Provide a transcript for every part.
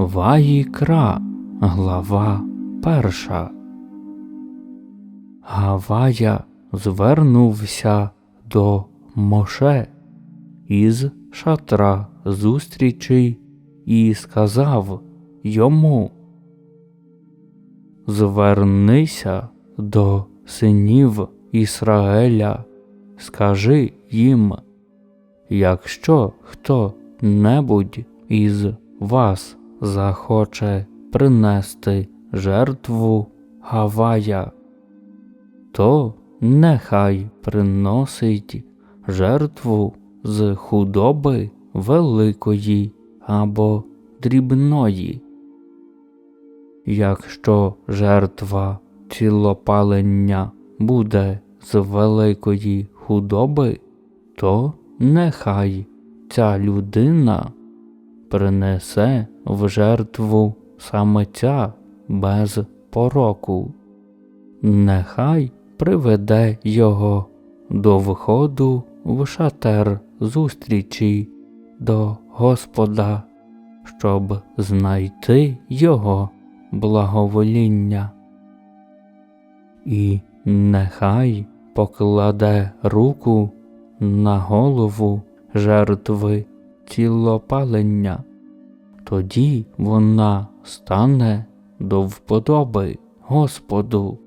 Ваїкра, глава перша. Гавая звернувся до Моше із шатра зустрічі і сказав йому Звернися до синів Ісраеля, скажи їм, якщо хто небудь із вас захоче принести жертву Гавая, то нехай приносить жертву з худоби великої або дрібної. Якщо жертва цілопалення буде з великої худоби, то нехай ця людина принесе в жертву самеця без пороку, нехай приведе його до входу в шатер зустрічі до Господа, щоб знайти його благовоління. І нехай покладе руку на голову жертви цілопалення, тоді вона стане до вподоби Господу,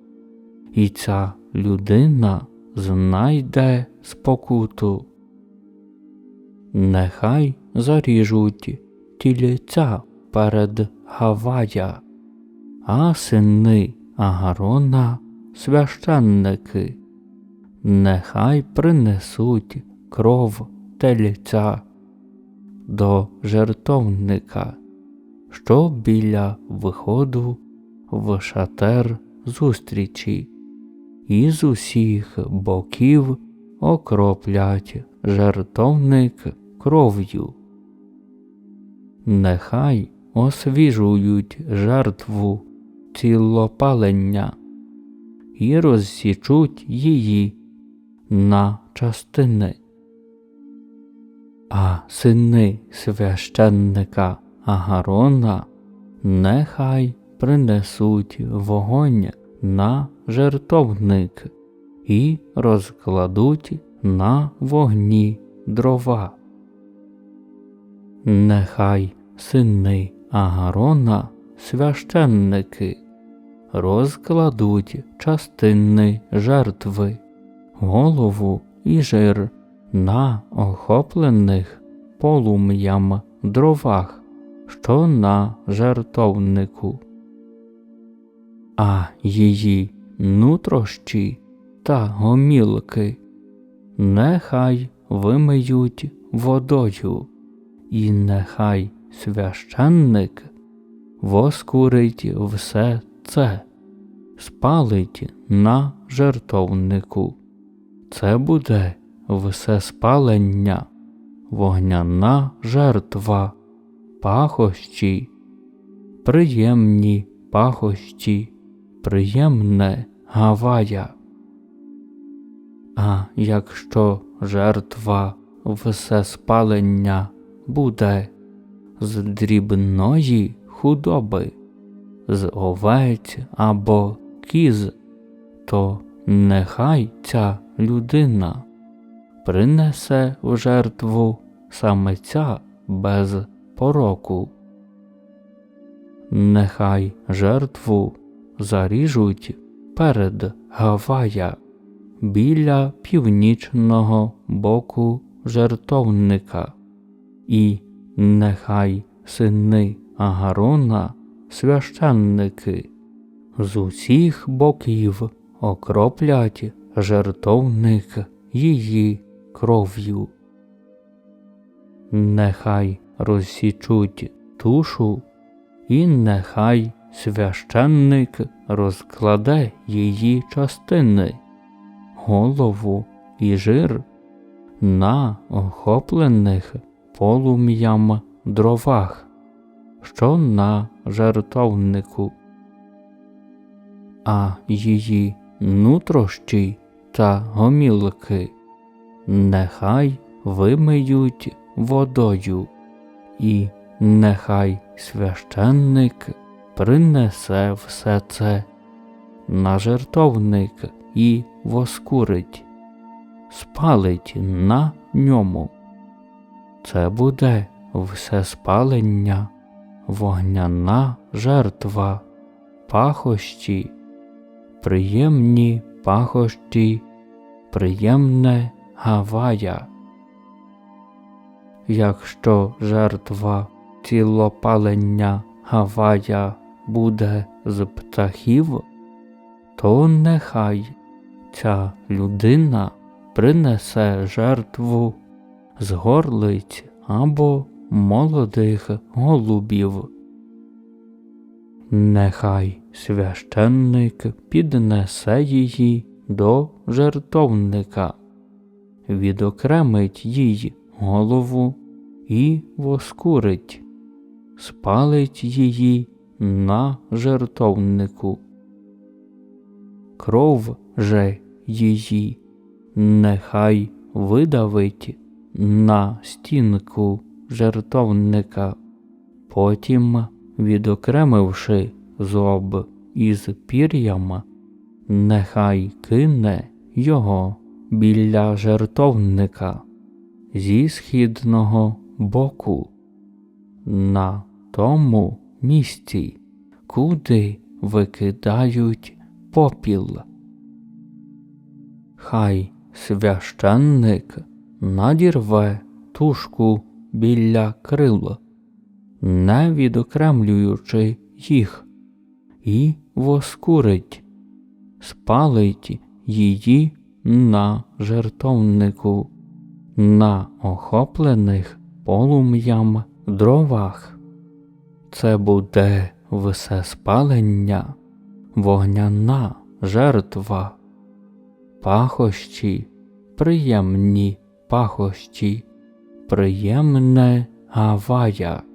і ця людина знайде спокуту. Нехай заріжуть тілеця перед Гавая, а сини Агарона священники, нехай принесуть кров телеця до жертовника, що біля виходу в шатер зустрічі, і з усіх боків окроплять жертовник кров'ю. Нехай освіжують жертву цілопалення і розсічуть її на частини. А сини священника Агарона нехай принесуть вогонь на жертовник і розкладуть на вогні дрова. Нехай сини Агарона священники розкладуть частини жертви, голову і жир на охоплених полум'ям дровах, що на жертовнику, а її нутрощі та гомілки нехай вимиють водою, і нехай священник воскурить все це, спалить на жертовнику. Це буде все спалення, вогняна жертва, пахощі, приємні пахощі, приємне гавая. А якщо жертва все спалення буде з дрібної худоби, з овець або кіз, то нехай ця людина принесе в жертву самеця без пороку. Нехай жертву заріжуть перед Гавая. Біля північного боку жертовника, і нехай сини Агарона, священники, з усіх боків окроплять жертовник її кров'ю. Нехай розсічуть тушу, і нехай священник розкладе її частини, голову і жир на охоплених полум'ям дровах, що на жертовнику, а її нутрощі та гомілки нехай вимиють водою, і нехай священник принесе все це на жертовник і воскурить, спалить на ньому. Це буде все спалення, вогняна жертва, пахощі, приємні пахощі, приємне гавая. Якщо жертва цілопалення гавая буде з птахів, то нехай ця людина принесе жертву з горлиць або молодих голубів. Нехай священник піднесе її до жертовника, відокремить їй голову і воскурить, спалить її на жертовнику. Кров же її нехай видавить на стінку жертовника, потім, відокремивши зоб із пір'ям, нехай кине його біля жертовника зі східного боку, на тому місці, куди викидають попіл. Хай священник надірве тушку біля крил, не відокремлюючи їх, і воскурить, спалить її на жертовнику, на охоплених полум'ям дровах. Це буде все спалення, вогняна жертва, пахощі, приємні пахощі, приємне гавая.